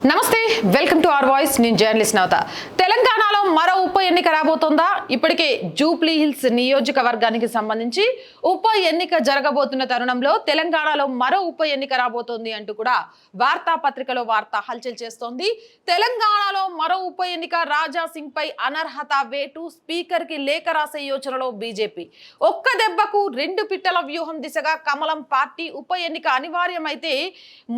నమస్తే Welcome to our voice నేను journalist Navatha తెలంగాణలో మరో ఉప ఎన్నిక రాబోతోందా? ఇప్పటికే జూప్లీ హిల్స్ నియోజకవర్గానికి సంబంధించి ఉప ఎన్నిక జరగబోతున్న తరుణంలో తెలంగాణలో మరో ఉప ఎన్నిక రాబోతోంది అంటూ కూడా వార్తాపత్రికలో వార్త హల్చల్ చేస్తోంది. తెలంగాణలో మరో ఉప ఎన్నిక రాజా సింగ్ పై అనర్హత వేటు స్పీకర్కి లేఖ రాసే యోచనలో బీజేపీ. ఒక్క దెబ్బకు రెండు పిట్టల వ్యూహం దిశగా కమలం పార్టీ ఉప ఎన్నిక అనివార్యమైతే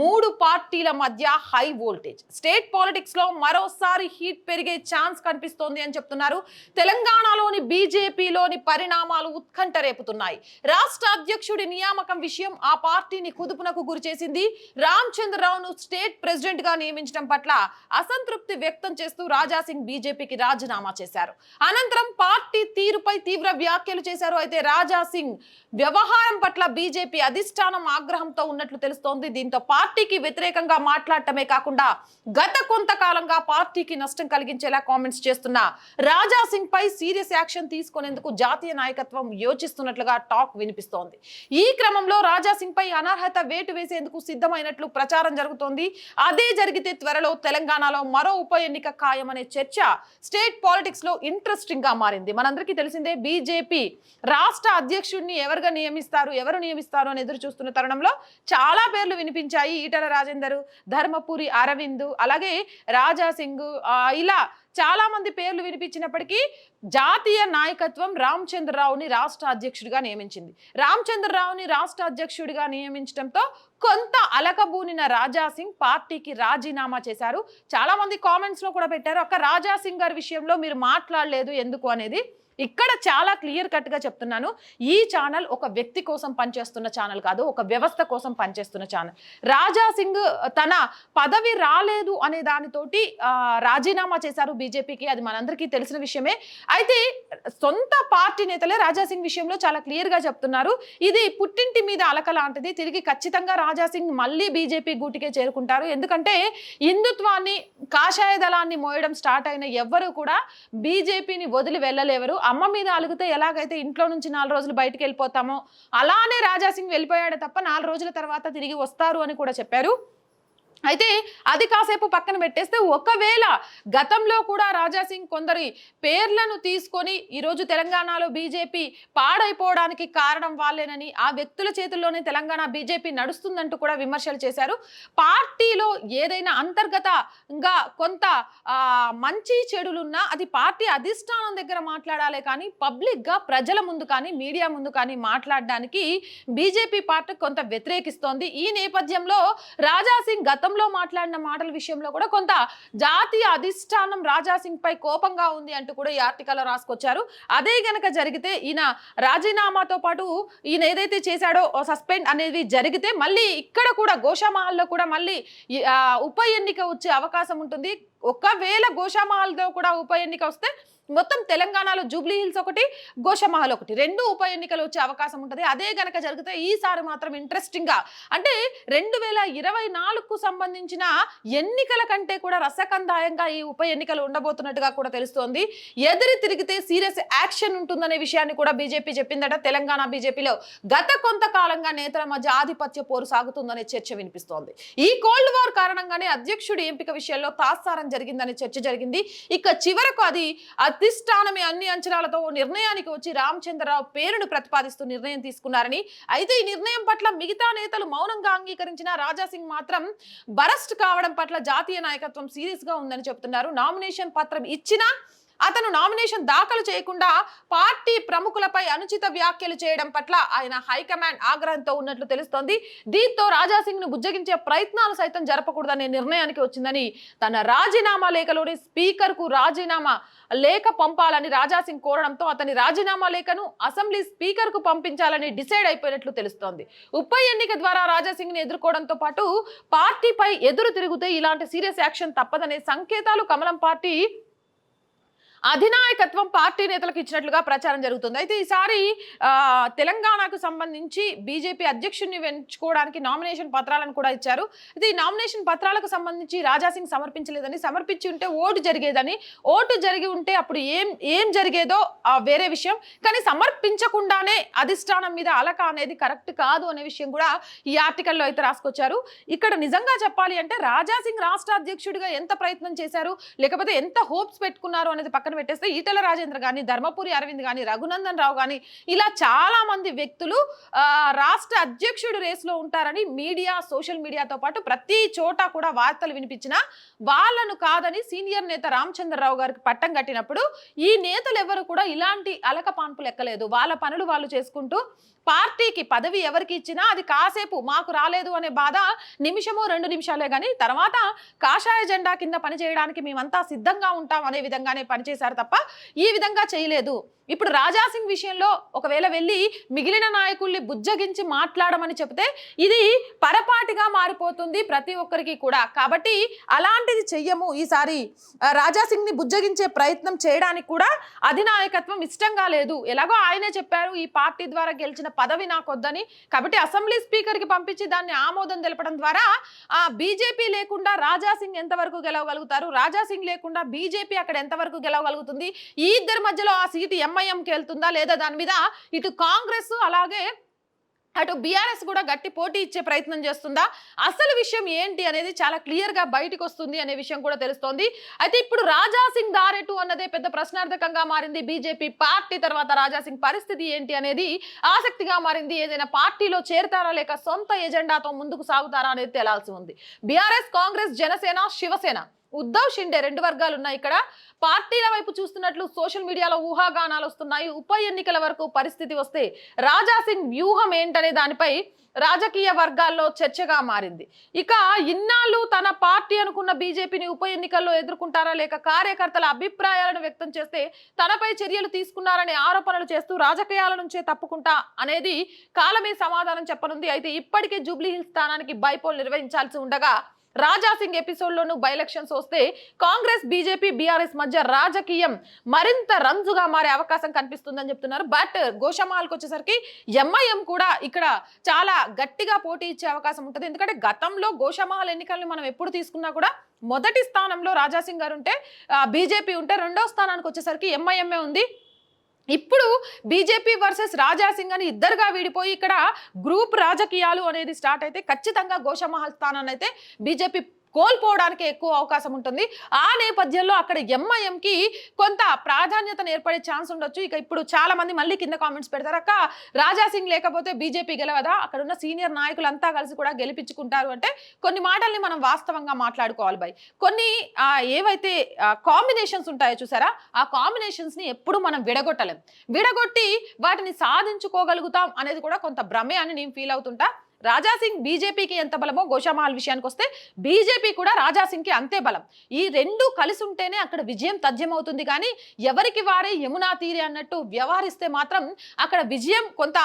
మూడు పార్టీల మధ్య హై వోల్టేజ్. స్టేట్ పాలిటిక్స్లో మరోసారి హీట్ పెరిగే ఛాన్స్ కనిపిస్తోంది అని చెప్తున్నారు. తెలంగాణలోని బీజేపీలోని పరిణామాలు ఉత్కంఠ రేపుతున్నాయి. రాష్ట్ర అధ్యక్షుడి నియామకం విషయం ఆ పార్టీని కుదుపునకు గురిచేసింది రామచంద్రరావును స్టేట్ ప్రెసిడెంట్గా నియమించడం పట్ల అసంతృప్తి వ్యక్తం చేస్తూ రాజాసింగ్ బీజేపీకి రాజీనామా చేశారు. అనంతరం పార్టీ తీరుపై తీవ్ర వ్యాఖ్యలు చేశారు. అయితే రాజాసింగ్ వ్యవహారం పట్ల బీజేపీ అధిష్టానం ఆగ్రహంతో ఉన్నట్లు తెలుస్తోంది. దీంతో పార్టీకి వ్యతిరేకంగా మాట్లాడటమే కాకుండా గత కొంతకాలంగా పార్టీకి నష్టం కలిగించేలా కామెంట్స్ చేస్తున్న రాజా సింగ్ పై సీరియస్ యాక్షన్ తీసుకునేందుకు జాతీయ నాయకత్వం యోచిస్తున్నట్లుగా టాక్ వినిపిస్తోంది. ఈ క్రమంలో రాజా సింగ్ పై అనర్హత వేటు వేసేందుకు సిద్ధమైనట్లు ప్రచారం జరుగుతోంది. అదే జరిగితే త్వరలో తెలంగాణలో మరో ఉప ఎన్నిక ఖాయమనే చర్చ స్టేట్ పాలిటిక్స్లో ఇంట్రెస్టింగ్గా మారింది. మనందరికీ తెలిసిందే బీజేపీ రాష్ట్ర అధ్యక్షుడిని ఎవరుగా నియమిస్తారు ఎవరు నియమిస్తారు అని ఎదురు చూస్తున్న తరుణంలో చాలా పేర్లు వినిపించాయి. ఈటల రాజేందర్ ధర్మపురి అరవింద్ అలాగే రాజా సింగ్ ఇలా చాలా మంది పేర్లు వినిపించినప్పటికీ జాతీయ నాయకత్వం రామచంద్రరావుని రాష్ట్ర అధ్యక్షుడిగా నియమించింది. రామచంద్రరావుని రాష్ట్ర అధ్యక్షుడిగా నియమించడంతో కొంత అలకబూనిన రాజా సింగ్ పార్టీకి రాజీనామా చేశారు. చాలా మంది కామెంట్స్లో కూడా పెట్టారు అక్క రాజాసింగ్ గారి విషయంలో మీరు మాట్లాడలేదు ఎందుకు? అనేది ఇక్కడ చాలా క్లియర్ కట్గా చెప్తున్నాను. ఈ ఛానల్ ఒక వ్యక్తి కోసం పనిచేస్తున్న ఛానల్ కాదు ఒక వ్యవస్థ కోసం పనిచేస్తున్న ఛానల్. రాజా సింగ్ తన పదవి రాలేదు అనే దానితోటి రాజీనామా చేశారు బీజేపీకి. అది మనందరికీ తెలిసిన విషయమే. అయితే సొంత పార్టీ నేతలే రాజా సింగ్ విషయంలో చాలా క్లియర్గా చెప్తున్నారు. ఇది పుట్టింటి మీద అలక లాంటిది. తిరిగి ఖచ్చితంగా రాజా సింగ్ మళ్ళీ బీజేపీ గూటికే చేరుకుంటారు. ఎందుకంటే హిందుత్వాన్ని కాషాయ దళాన్ని మోయడం స్టార్ట్ అయిన ఎవ్వరూ కూడా బీజేపీని వదిలి వెళ్ళలేవరు. అమ్మ మీద అలుగుతే ఎలాగైతే ఇంట్లో నుంచి నాలుగు రోజులు బయటికి వెళ్ళిపోతామో అలానే రాజా సింగ్ వెళ్ళిపోయాడు తప్ప నాలుగు రోజుల తర్వాత తిరిగి వస్తారు అని కూడా చెప్పారు. అయితే అది కాసేపు పక్కన పెట్టేస్తే ఒకవేళ గతంలో కూడా రాజా సింగ్ కొందరి పేర్లను తీసుకొని ఈరోజు తెలంగాణలో బీజేపీ పాడైపోవడానికి కారణం వాళ్ళేనని ఆ వ్యక్తుల చేతుల్లోనే తెలంగాణ బీజేపీ నడుస్తుందంటూ కూడా విమర్శలు చేశారు. పార్టీలో ఏదైనా అంతర్గతంగా కొంత మంచి చెడులున్నా అది పార్టీ అధిష్టానం దగ్గర మాట్లాడాలి కానీ పబ్లిక్గా ప్రజల ముందు కానీ మీడియా ముందు కానీ మాట్లాడడానికి బీజేపీ పార్టీ కొంత వ్యతిరేకిస్తోంది. ఈ నేపథ్యంలో రాజా సింగ్ గతంలో మాట్లాడిన మాటల విషయంలో కూడా కొంత జాతీయ అధిష్టానం రాజాసింగ్ పై కోపంగా ఉంది అంటూ కూడా ఈ ఆర్టికల్లో రాసుకొచ్చారు. అదే గనక జరిగితే ఈయన రాజీనామాతో పాటు ఈయన ఏదైతే చేశాడో సస్పెండ్ అనేది జరిగితే మళ్ళీ ఇక్కడ కూడా గోషామహల్లో కూడా మళ్ళీ ఉప ఎన్నిక వచ్చే అవకాశం ఉంటుంది. ఒకవేళ గోషామహల్లో కూడా ఉప ఎన్నిక వస్తే మొత్తం తెలంగాణలో జూబ్లీ హిల్స్ ఒకటి గోషమహల్ ఒకటి. రెండు ఉప ఎన్నికలు వచ్చే అవకాశం ఉంటుంది. అదే గనక జరిగితే ఈసారి మాత్రం ఇంట్రెస్టింగ్గా. అంటే రెండు వేల ఇరవై నాలుగుకు సంబంధించిన ఎన్నికల కంటే కూడా రసకందాయంగా ఈ ఉప ఎన్నికలు ఉండబోతున్నట్టుగా కూడా తెలుస్తోంది. ఎదురు తిరిగితే సీరియస్ యాక్షన్ ఉంటుందనే విషయాన్ని కూడా బీజేపీ చెప్పిందట. తెలంగాణ బీజేపీలో గత కొంతకాలంగా నేతల మధ్య ఆధిపత్య పోరు సాగుతుందనే చర్చ వినిపిస్తోంది. ఈ కోల్డ్ వార్ కారణంగానే అధ్యక్షుడి ఎంపిక విషయంలో తాత్సారం జరిగిందనే చర్చ జరిగింది. ఇక చివరకు అది అధిష్టానమే అన్ని అంచనాలతో ఓ నిర్ణయానికి వచ్చి రామచంద్రరావు పేరును ప్రతిపాదిస్తూ నిర్ణయం తీసుకున్నారని. అయితే ఈ నిర్ణయం పట్ల మిగతా నేతలు మౌనంగా అంగీకరించిన రాజాసింగ్ మాత్రం బరస్ట్ కావడం పట్ల జాతీయ నాయకత్వం సీరియస్గా ఉందని చెప్తున్నారు. నామినేషన్ పత్రం ఇచ్చినా అతను నామినేషన్ దాఖలు చేయకుండా పార్టీ ప్రముఖులపై అనుచిత వ్యాఖ్యలు చేయడం పట్ల ఆయన హైకమాండ్ ఆగ్రహంతో ఉన్నట్లు తెలుస్తోంది. దీంతో రాజాసింగ్ను బుజ్జగించే ప్రయత్నాలు సైతం జరపకూడదనే నిర్ణయానికి వచ్చిందని తన రాజీనామా లేఖలోని స్పీకర్కు రాజీనామా లేఖ పంపాలని రాజాసింగ్ కోరడంతో అతని రాజీనామా లేఖను అసెంబ్లీ స్పీకర్కు పంపించాలని డిసైడ్ అయిపోయినట్లు తెలుస్తోంది. ఉప ఎన్నిక ద్వారా రాజాసింగ్ని ఎదుర్కోవడంతో పాటు పార్టీపై ఎదురు తిరిగితే ఇలాంటి సీరియస్ యాక్షన్ తప్పదనే సంకేతాలు కమలం పార్టీ అధినాయకత్వం పార్టీ నేతలకు ఇచ్చినట్లుగా ప్రచారం జరుగుతుంది. అయితే ఈసారి తెలంగాణకు సంబంధించి బీజేపీ అధ్యక్షుడిని ఎంచుకోవడానికి నామినేషన్ పత్రాలను కూడా ఇచ్చారు. అయితే ఈ నామినేషన్ పత్రాలకు సంబంధించి రాజాసింగ్ సమర్పించలేదని సమర్పించి ఉంటే ఓటు జరిగేదని ఓటు జరిగి ఉంటే అప్పుడు ఏం ఏం జరిగేదో ఆ వేరే విషయం. కానీ సమర్పించకుండానే అధిష్టానం మీద అలక అనేది కరెక్ట్ కాదు అనే విషయం కూడా ఈ ఆర్టికల్లో అయితే రాసుకొచ్చారు. ఇక్కడ నిజంగా చెప్పాలి అంటే రాజాసింగ్ రాష్ట్ర అధ్యక్షుడిగా ఎంత ప్రయత్నం చేశారు లేకపోతే ఎంత హోప్స్ పెట్టుకున్నారు అనేది పక్కన పెట్టేస్తే ఈటల రాజేంద్ర కానీ ధర్మపురి అరవింద్ కానీ రఘునందన్ రావు కానీ ఇలా చాలా మంది వ్యక్తులు రాష్ట్ర అధ్యక్షుడు రేసులో ఉంటారని మీడియా సోషల్ మీడియాతో పాటు ప్రతి చోట కూడా వార్తలు వినిపించిన వాళ్ళను కాదని సీనియర్ నేత రామచంద్రరావు గారికి పట్టం కట్టినప్పుడు ఈ నేతలు ఎవరు కూడా ఇలాంటి అలక పాన్పులు ఎక్కలేదు వాళ్ళ పనులు వాళ్ళు చేసుకుంటూ పార్టీకి పదవి ఎవరికి ఇచ్చినా అది కాసేపు మాకు రాలేదు అనే బాధ నిమిషము రెండు నిమిషాలే కానీ తర్వాత కాషాయ జెండా కింద పనిచేయడానికి మేమంతా సిద్ధంగా ఉంటాం అనే విధంగానే పనిచేశారు తప్ప ఈ విధంగా చేయలేదు. ఇప్పుడు రాజాసింగ్ విషయంలో ఒకవేళ వెళ్ళి మిగిలిన నాయకుల్ని బుజ్జగించి మాట్లాడమని చెప్తే ఇది పరపాటిగా మారిపోతుంది ప్రతి ఒక్కరికి కూడా. కాబట్టి అలాంటిది చెయ్యము. ఈసారి రాజాసింగ్ని బుజ్జగించే ప్రయత్నం చేయడానికి కూడా అధినాయకత్వం ఇష్టంగా లేదు. ఎలాగో ఆయనే చెప్పారు ఈ పార్టీ ద్వారా గెలిచిన పదవి నాకొద్దని కాబట్టి అసెంబ్లీ స్పీకర్కి పంపించి దాన్ని ఆమోదం తెలపడం ద్వారా ఆ బీజేపీ లేకుండా రాజాసింగ్ ఎంతవరకు గెలవగలుగుతారు? రాజాసింగ్ లేకుండా బీజేపీ అక్కడ ఎంతవరకు గెలవగలుగుతుంది? ఈ ఇద్దరి మధ్యలో ఆ సీటు ఎంఐఎంకి వెళ్తుందా? లేదా దాని మీద ఇటు కాంగ్రెస్ అలాగే అటు బీఆర్ఎస్ కూడా గట్టి పోటీ ఇచ్చే ప్రయత్నం చేస్తుందా? అసలు విషయం ఏంటి అనేది చాలా క్లియర్గా బయటకు వస్తుంది అనే విషయం కూడా తెలుస్తోంది. అయితే ఇప్పుడు రాజాసింగ్ దారెటు అన్నదే పెద్ద ప్రశ్నార్థకంగా మారింది. బీజేపీ పార్టీ తర్వాత రాజాసింగ్ పరిస్థితి ఏంటి అనేది ఆసక్తిగా మారింది. ఏదైనా పార్టీలో చేరతారా లేక సొంత ఎజెండాతో ముందుకు సాగుతారా అనేది తేలాల్సి ఉంది. బీఆర్ఎస్ కాంగ్రెస్ జనసేన శివసేన. ఉద్దవ్ షిండే రెండు వర్గాలు ఉన్నాయి ఇక్కడ. పార్టీల వైపు చూస్తున్నట్లు సోషల్ మీడియాలో ఊహాగానాలు వస్తున్నాయి. ఉప ఎన్నికల వరకు పరిస్థితి వస్తే రాజాసింగ్ వ్యూహం ఏంటనే దానిపై రాజకీయ వర్గాల్లో చర్చగా మారింది. ఇక ఇన్నాళ్ళు తన పార్టీ అనుకున్న బీజేపీని ఉప ఎన్నికల్లో ఎదుర్కొంటారా లేక కార్యకర్తల అభిప్రాయాలను వ్యక్తం చేస్తే తనపై చర్యలు తీసుకున్నారనే ఆరోపణలు చేస్తూ రాజకీయాల నుంచే తప్పుకుంటా అనేది కాలమే సమాధానం చెప్పనుంది. అయితే ఇప్పటికే జూబ్లీ హిల్స్ స్థానానికి బైపోల్ నిర్వహించాల్సి ఉండగా రాజాసింగ్ ఎపిసోడ్లోనూ బై ఎలక్షన్స్ వస్తే కాంగ్రెస్ బీజేపీ బీఆర్ఎస్ మధ్య రాజకీయం మరింత రంజుగా మారే అవకాశం కనిపిస్తుందని చెప్తున్నారు. బట్ గోషమాల్కి వచ్చేసరికి ఎంఐఎం కూడా ఇక్కడ చాలా గట్టిగా పోటీ ఇచ్చే అవకాశం ఉంటుంది. ఎందుకంటే గతంలో గోషమాల్ ఎన్నికల్ని మనం ఎప్పుడు తీసుకున్నా కూడా మొదటి స్థానంలో రాజాసింగ్ గారు ఉంటే బీజేపీ ఉంటే రెండో స్థానానికి వచ్చేసరికి ఎంఐఎంఏ ఉంది. ఇప్పుడు బీజేపీ వర్సెస్ రాజాసింగ్ అని ఇద్దరుగా విడిపోయి ఇక్కడ గ్రూప్ రాజకీయాలు అనేది స్టార్ట్ అయితే ఖచ్చితంగా ఘోషమహల్ స్థానాన్ని అయితే బీజేపీ కోల్పోవడానికి ఎక్కువ అవకాశం ఉంటుంది. ఆ నేపథ్యంలో అక్కడ ఎంఐఎంకి కొంత ప్రాధాన్యతను ఏర్పడే ఛాన్స్ ఉండొచ్చు. ఇక ఇప్పుడు చాలా మంది మళ్ళీ కింద కామెంట్స్ పెడతారు అక్క రాజాసింగ్ లేకపోతే బీజేపీ గెలవదా? అక్కడ ఉన్న సీనియర్ నాయకులంతా కలిసి కూడా గెలిపించుకుంటారు. అంటే కొన్ని మాటల్ని మనం వాస్తవంగా మాట్లాడుకోవాలి బై కొన్ని ఏవైతే కాంబినేషన్స్ ఉంటాయో చూసారా? ఆ కాంబినేషన్స్ని ఎప్పుడు మనం విడగొట్టలేం. విడగొట్టి వాటిని సాధించుకోగలుగుతాం అనేది కూడా కొంత భ్రమే అని నేను ఫీల్ అవుతుంటా. రాజాసింగ్ బీజేపీకి ఎంత బలమో గోషామహల్ విషయానికి వస్తే బీజేపీ కూడా రాజాసింగ్కి అంతే బలం. ఈ రెండు కలిసి ఉంటేనే అక్కడ విజయం తథ్యమవుతుంది. కానీ ఎవరికి వారే యమునా తీరి అన్నట్టు వ్యవహరిస్తే మాత్రం అక్కడ విజయం కొంత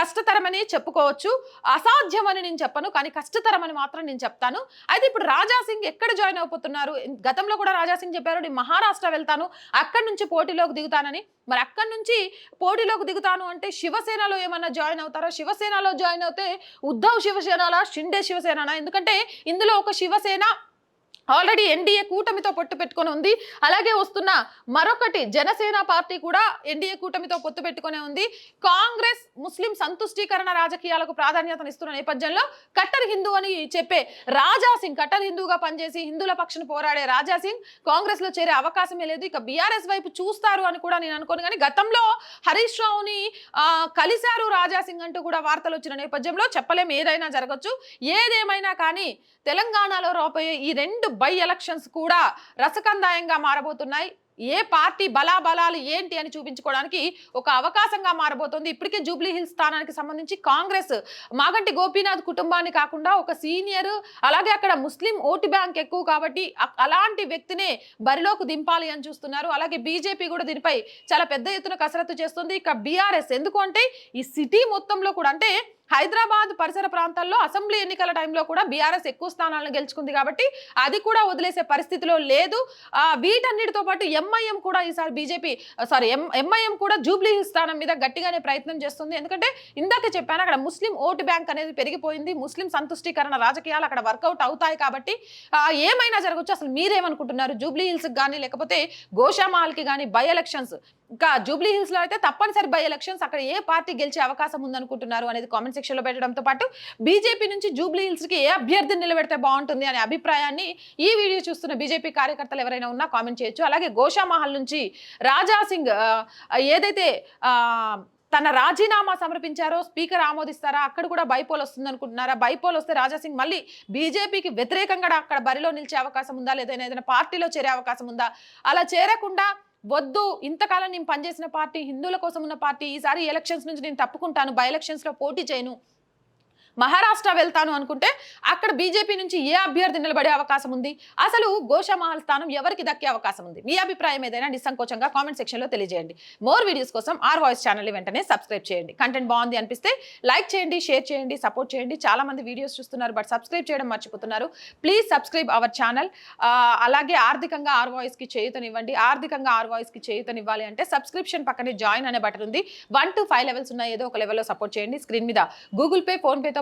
కష్టతరమని చెప్పుకోవచ్చు. అసాధ్యమని నేను చెప్పను కానీ కష్టతరమని మాత్రం నేను చెప్తాను. అయితే ఇప్పుడు రాజాసింగ్ ఎక్కడ జాయిన్ అయిపోతున్నారు? గతంలో కూడా రాజాసింగ్ చెప్పారు నేను మహారాష్ట్ర వెళ్తాను అక్కడి నుంచి పోటీలోకి దిగుతానని. మరి అక్కడి నుంచి పోటీలోకి దిగుతాను అంటే శివసేనలో ఏమన్నా జాయిన్ అవుతారా? శివసేనలో జాయిన్ అవుతే ఉద్ధవ్ శివసేనలా షిండే శివసేననా? ఎందుకంటే ఇందులో ఒక శివసేన ఆల్రెడీ ఎన్డీఏ కూటమితో పొత్తు పెట్టుకొని ఉంది. అలాగే వస్తున్న మరొకటి జనసేన పార్టీ కూడా ఎన్డీఏ కూటమితో పొత్తు పెట్టుకునే ఉంది. కాంగ్రెస్ ముస్లిం సంతుష్టీకరణ రాజకీయాలకు ప్రాధాన్యతనిస్తున్న నేపథ్యంలో కట్టర్ హిందూ అని చెప్పే రాజా సింగ్ కట్టర్ హిందూగా పనిచేసి హిందువుల పక్షను పోరాడే రాజా సింగ్ కాంగ్రెస్లో చేరే అవకాశమే లేదు. ఇక బీఆర్ఎస్ వైపు చూస్తారు అని కూడా నేను అనుకోను. కానీ గతంలో హరీష్ రావుని కలిశారు రాజా సింగ్ అంటూ కూడా వార్తలు వచ్చిన నేపథ్యంలో చెప్పలేం. ఏదైనా జరగచ్చు. ఏదేమైనా కానీ తెలంగాణలో రాబోయే ఈ రెండు బై ఎలక్షన్స్ కూడా రసకందాయంగా మారబోతున్నాయి. ఏ పార్టీ బలాబలాలు ఏంటి అని చూపించుకోవడానికి ఒక అవకాశంగా మారబోతోంది. ఇప్పటికే జూబ్లీ హిల్స్ స్థానానికి సంబంధించి కాంగ్రెస్ మాగంటి గోపీనాథ్ కుటుంబాన్ని కాకుండా ఒక సీనియర్ అలాగే అక్కడ ముస్లిం ఓటు బ్యాంక్ ఎక్కువ కాబట్టి అలాంటి వ్యక్తినే బరిలోకి దింపాలి అని చూస్తున్నారు. అలాగే బీజేపీ కూడా దీనిపై చాలా పెద్ద ఎత్తున కసరత్తు చేస్తుంది. ఇక బీఆర్ఎస్ ఎందుకు అంటే ఈ సిటీ మొత్తంలో కూడా అంటే హైదరాబాద్ పరిసర ప్రాంతాల్లో అసెంబ్లీ ఎన్నికల టైంలో కూడా బీఆర్ఎస్ ఎక్కువ స్థానాలను గెలుచుకుంది కాబట్టి అది కూడా వదిలేసే పరిస్థితిలో లేదు. వీటన్నిటితో పాటు ఎంఐఎం కూడా ఈసారి బీజేపీ సారీ ఎం ఎంఐఎం కూడా జూబ్లీ హిల్స్ స్థానం మీద గట్టిగానే ప్రయత్నం చేస్తుంది. ఎందుకంటే ఇందాక చెప్పాను అక్కడ ముస్లిం ఓటు బ్యాంక్ అనేది పెరిగిపోయింది. ముస్లిం సంతుష్టీకరణ రాజకీయాలు అక్కడ వర్కౌట్ అవుతాయి కాబట్టి ఏమైనా జరగచ్చు. అసలు మీరేమనుకుంటున్నారు? జూబ్లీ హిల్స్కి కానీ లేకపోతే గోషామాల్కి కానీ బై ఎలక్షన్స్ ఇంకా జూబ్లీ హిల్స్లో అయితే తప్పనిసరి బై ఎలక్షన్స్ అక్కడ ఏ పార్టీ గెలిచే అవకాశం ఉందనుకుంటున్నారు అనేది కామెంట్ సెక్షన్లో పెట్టడంతో పాటు బీజేపీ నుంచి జూబ్లీ హిల్స్కి ఏ అభ్యర్థిని నిలబెడితే బాగుంటుంది అనే అభిప్రాయాన్ని ఈ వీడియో చూస్తున్న బీజేపీ కార్యకర్తలు ఎవరైనా ఉన్నా కామెంట్ చేయొచ్చు. అలాగే గోషామహల్ నుంచి రాజా సింగ్ ఏదైతే తన రాజీనామా సమర్పించారో స్పీకర్ ఆమోదిస్తారా? అక్కడ కూడా బైపోల్ వస్తుంది అనుకుంటున్నారా బైపోల్ వస్తే రాజాసింగ్ మళ్ళీ బీజేపీకి వ్యతిరేకంగా అక్కడ బరిలో నిలిచే అవకాశం ఉందా? లేదా ఏదైనా పార్టీలో చేరే అవకాశం ఉందా? అలా చేరకుండా వద్దు ఇంతకాలం నేను పనిచేసిన పార్టీ హిందువుల కోసం ఉన్న పార్టీ ఈసారి ఎలక్షన్స్ నుంచి నేను తప్పుకుంటాను బై ఎలక్షన్స్లో పోటీ చేయను. మహారాష్ట్ర వెళ్తాను అనుకుంటే అక్కడ బీజేపీ నుంచి ఏ అభ్యర్థి నిలబడే అవకాశం ఉంది? అసలు గోషామహల్ స్థానం ఎవరికి దక్కే అవకాశం ఉంది? మీ అభిప్రాయం ఏదైనా నిస్సంకోచంగా కామెంట్ సెక్షన్లో తెలియజేయండి. మోర్ వీడియోస్ కోసం ఆర్ వాయిస్ ఛానల్ వెంటనే సబ్స్క్రైబ్ చేయండి. కంటెంట్ బాగుంది అనిపిస్తే లైక్ చేయండి షేర్ చేయండి సపోర్ట్ చేయండి. చాలా మంది వీడియోస్ చూస్తున్నారు బట్ సబ్స్క్రైబ్ చేయడం మర్చిపోతున్నారు. Please subscribe our channel. అలాగే ఆర్థికంగా ఆర్ వాయిస్కి చేయుతనివ్వండి. ఆర్థికంగా ఆర్ వాయిస్కి చేయుతనివ్వాలి అంటే సబ్స్క్రిప్షన్ పక్కనే జాయిన్ అనే బటన్ ఉంది. వన్ టు ఫైవ్ లెవెల్స్ ఉన్నాయి. ఏదో ఒక లెవెల్లో సపోర్ట్ చేయండి. స్క్రీన్ మీద గూగుల్ పే ఫోన్పేతో